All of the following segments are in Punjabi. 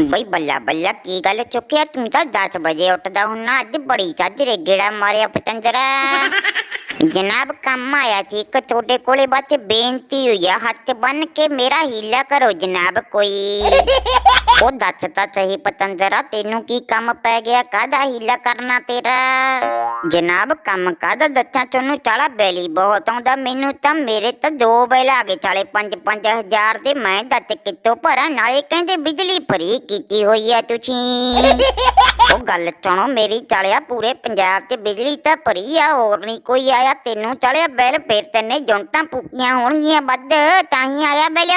ਬਈ ਬੱਲਾ ਬੱਲਾ ਕੀ ਗੱਲ ਚੁੱਕਿਆ ਤੂੰ ਤਾਂ 10 ਵਜੇ ਉੱਠਦਾ ਹੁੰਨਾ ਅੱਜ ਬੜੀ ਚਾਦਰੇ ਗੇੜਾ ਮਾਰਿਆ ਪਤੰਦਰਾ ਜਨਾਬ ਕੰਮ ਆਇਆ ਸੀ ਇੱਕ ਤੁਹਾਡੇ ਕੋਲੇ ਬਾਤ ਬੇਨਤੀ ਹੋਈ ਆ ਹੱਥ ਬੰਨ ਕੇ ਮੇਰਾ ਹੀਲਾ ਕਰੋ ਜਨਾਬ ਕੋਈ ਉਹ ਦੱਸ ਸਹੀ ਪਤੰਦਰਾ, ਤੈਨੂੰ ਕੀ ਕੰਮ ਪੈ ਗਿਆ? ਕਾਹਦਾ ਹੀਲਾ ਕਰਨਾ ਤੇਰਾ? ਜਨਾਬ, ਕੰਮ ਕਾਹਦਾ ਦੱਸਾਂ? ਤੁਹਾਨੂੰ ਚਾਲਾ ਬੈਲੀ ਬਹੁਤ ਆਉਂਦਾ, ਮੈਨੂੰ ਤਾਂ ਮੇਰੇ ਤਾਂ ਦੋ ਬੈਲ ਆ ਗਏ ਚਾਲੇ 5-5000 ਦੇ। ਮੈਂ ਦੱਚ ਕਿੱਥੋਂ ਭਰਾਂ? ਨਾਲੇ ਕਹਿੰਦੇ ਬਿਜਲੀ ਫਰੀ ਕੀਤੀ ਹੋਈ ਆ ਤੁਸੀਂ। ਉਹ ਗੱਲ ਸੁਣੋ ਮੇਰੀ ਚਾਲਿਆ ਪੂਰੇ ਪੰਜਾਬ 'ਚ ਬਿਜਲੀ ਤਾਂ ਭਰੀ ਆ ਹੋਰ ਨਹੀਂ ਕੋਈ ਆਇਆ ਤੈਨੂੰ ਚਾਲਿਆ ਬਿੱਲ ਫਿਰ ਤੈਨੇ ਜੁੰਟਾਂ ਫੂਕੀਆਂ ਹੋਣਗੀਆਂ ਵੱਧ ਤਾਂ ਹੀ ਆਇਆ ਬਿੱਲ।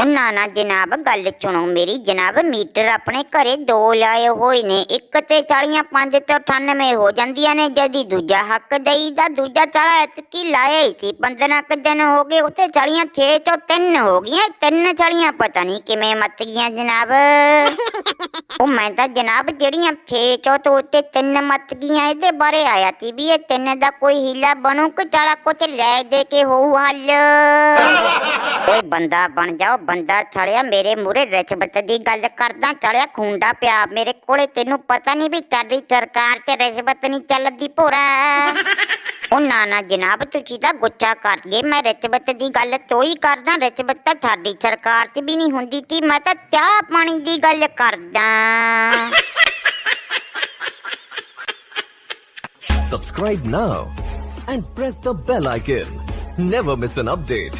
ਉਹ ਨਾ ਜਨਾਬ ਗੱਲ ਸੁਣੋ ਮੇਰੀ ਜਨਾਬ ਮੀਟਰ ਆਪਣੇ ਘਰੇ ਦੋ ਲਾਏ ਹੋਏ ਨੇ ਇੱਕ ਤੇ ਚਾਲੀਆਂ 5 ਤੋਂ 98 ਹੋ ਜਾਂਦੀਆਂ ਨੇ ਜਦੀ ਦੂਜਾ ਹੱਕ ਦਈ ਦਾ ਦੂਜਾ ਚਾਲਾ ਇਤਕੀ ਲਾਇਆ ਹੀ ਸੀ 15 ਕੁ ਦਿਨ ਹੋ ਗਏ ਉੱਤੇ ਚਾਲੀਆਂ 6 ਤੋਂ 3 ਹੋ ਗਈਆਂ ਤਿੰਨ ਚਾਲੀਆਂ ਪਤਾ ਨਹੀਂ ਕਿਵੇਂ ਮੱਤ ਗਈਆਂ ਜਨਾਬ। ਉਹ ਮੈਂ ਤਾਂ ਜਨਾਬ ਜਿਹੜੀਆਂ 6 ਚੋਂ ਤੋਂ ਉੱਤੇ ਤਿੰਨ ਮੱਤ ਇਹਦੇ ਬਾਰੇ ਆਇਆ ਸੀ ਵੀ ਇਹ ਤਿੰਨ ਦਾ ਕੋਈ ਹੀਲਾ ਬਣੂ ਕਿ ਚਾਲਾ ਕੁਛ ਲੈ ਦੇ ਕੇ ਹੋਊ ਹੱਲ। ਓਏ ਬੰਦਾ ਬਣ ਜਾਓ ਬੰਦਾ ਛੜਿਆ ਮੇਰੇ ਮੂਰੇ ਰਿਸ਼ਵਤ ਦੀ ਗੱਲ ਕਰਦਾ, ਚੜਿਆ ਖੁੰਡਾ ਪਿਆ ਮੇਰੇ ਕੋਲੇ, ਤੈਨੂੰ ਪਤਾ ਨਹੀਂ ਵੀ ਸਾਡੀ ਸਰਕਾਰ ਤੇ ਰਿਸ਼ਵਤ ਨਹੀਂ ਚੱਲਦੀ ਭੋਰਾ। ਉਹ ਨਾ ਜਨਾਬ ਤੁਸੀਂ ਤਾਂ ਗੁੱਸਾ ਕਰ ਗਏ ਮੈਂ ਰਿਸ਼ਵਤ ਦੀ ਗੱਲ ਤੋੜੀ ਕਰਦਾ ਰਿਸ਼ਵਤ ਤਾਂ ਸਾਡੀ ਸਰਕਾਰ 'ਚ ਵੀ ਨਹੀਂ ਹੁੰਦੀ ਸੀ ਮੈਂ ਤਾਂ ਚਾਹ ਪਾਣੀ ਦੀ ਗੱਲ ਕਰਦਾ Subscribe now and press the bell icon. Never miss an update.